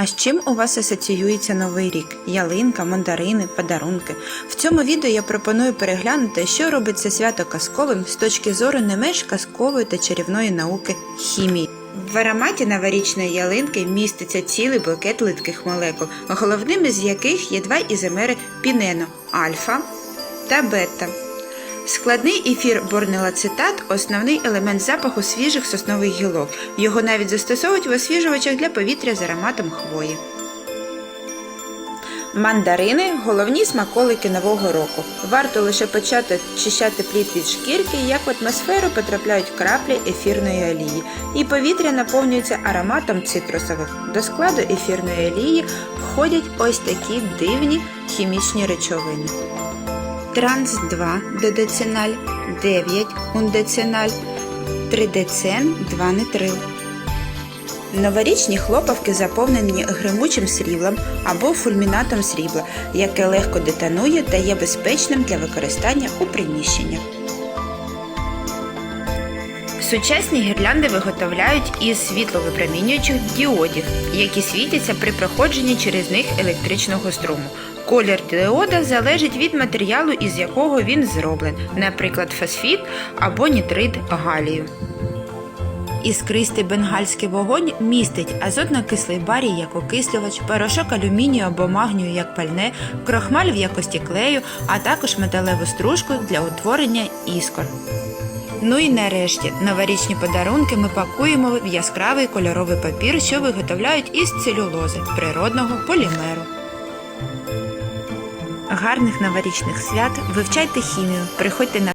А з чим у вас асоціюється новий рік? Ялинка, мандарини, подарунки. В цьому відео я пропоную переглянути, що робить це свято казковим з точки зору не менш казкової та чарівної науки хімії. В ароматі новорічної ялинки міститься цілий букет литких молекул, головними з яких є два ізомери пінено альфа та бета. Складний ефір борнелацетат – основний елемент запаху свіжих соснових гілок. Його навіть застосовують в освіжувачах для повітря з ароматом хвої. Мандарини головні смаколики нового року. Варто лише почати чищати плід від шкірки, як в атмосферу потрапляють краплі ефірної олії, і повітря наповнюється ароматом цитрусових. До складу ефірної олії входять ось такі дивні хімічні речовини. Транс 2 додециналь, 9 ундециналь, 3-децен, 2 нитрил. Новорічні хлопавки заповнені гримучим сріблом або фульмінатом срібла, яке легко детонує та є безпечним для використання у приміщеннях. Сучасні гірлянди виготовляють із світловипромінюючих діодів, які світяться при проходженні через них електричного струму. Колір діода залежить від матеріалу, із якого він зроблен, наприклад, фосфіт або нітрид галію. Іскристий бенгальський вогонь містить азотно-кислий барій як окислювач, порошок алюмінію або магнію як пальне, крохмаль в якості клею, а також металеву стружку для утворення іскор. Ну і нарешті новорічні подарунки ми пакуємо в яскравий кольоровий папір, що виготовляють із целюлози природного полімеру. Гарних новорічних свят, вивчайте хімію, приходьте на